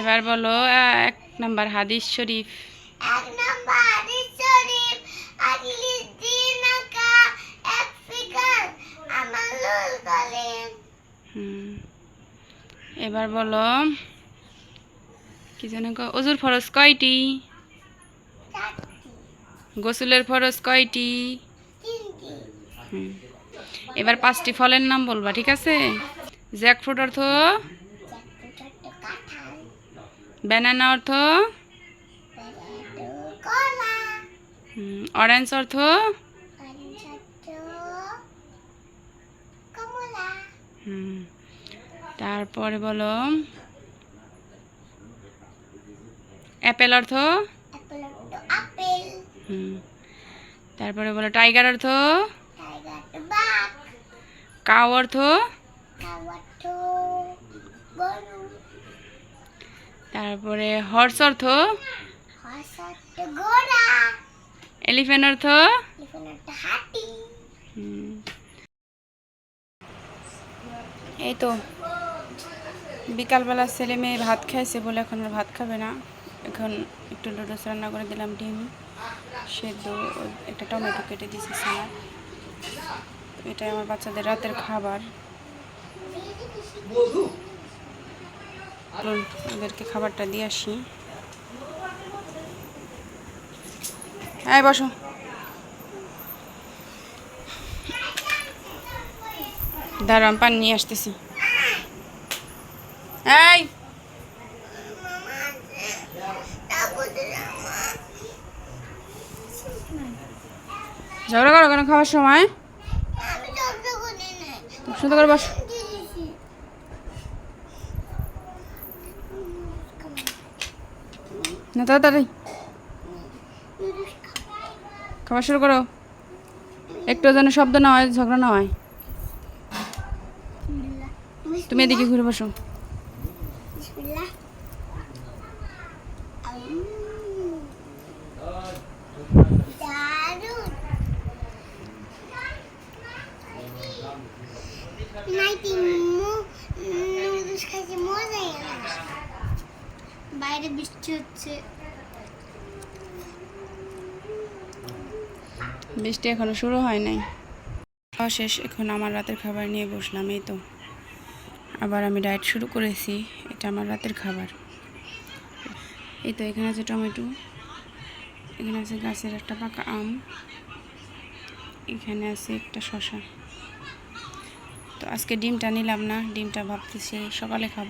এবার বলো এক নাম্বার হাদিস শরীফ। এক নম্বর হাদিস শরীফ আগলি দিনাকা এক ফিকার আমালুল কলেম এবার বলো কি যেন অজুর ফরজ কয়টি? গোসলের ফরজ কয়টি? হুম। এবার পাঁচটি ফলের নাম বলবা ঠিক আছে? জ্যাকফ্রুট অর্থ ব্যানানা অর্থ? অরেঞ্জ অর্থ। তারপরে বলো। অ্যাপেল অর্থ। তারপরে বলো টাইগার অর্থ? কাউ অর্থ গরু। তারপরে হর্স অর্থ? এলিফ্যান্ট অর্থ। এই তো বিকালবেলা ছেলে মেয়ে ভাত খাইছে বলে এখন আর ভাত খাবে না। এখন একটু লুডোস রান্না করে দিলাম ডিম সেদ্ধ একটা টমেটো কেটে দিয়েছি সালাদ এটাই আমার বাচ্চাদের রাতের খাবার। চলুন, ওদেরকে খাবারটা দিয়ে আসি। হ্যাঁ বসো। দাঁড়ান পান নিয়ে আসতেছি। এই! ঝগড়া করো কেন খাওয়ার সময়? সুন্দর করে বস দিয়েছি না, তাড়াতাড়ি। খাবার শুরু করো। একটু যেন শব্দ না হয়, ঝগড়া না হয়। তুমি এদিকে ঘুরে বসো। বাইরে বৃষ্টি হচ্ছে। বৃষ্টি এখনও শুরু হয় নাই। খাওয়া শেষ, এখন আমার রাতের খাবার নিয়ে বসলাম, এই তো। আবার আমি ডায়েট শুরু করেছি, এটা আমার রাতের খাবার। এই তো, এখানে আছে টমেটো, এখানে আছে গাছের একটা পাকা আম, এখানে আছে একটা শশা তো আজকে ডিমটা নিলাম না, ডিমটা ভাবতেছি সকালে খাব।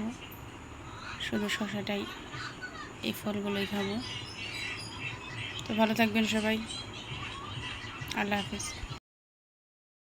শুধু শশাটাই এই ফলগুলোই খাব। তো ভালো থাকবেন সবাই। আল্লাহ হাফিজ।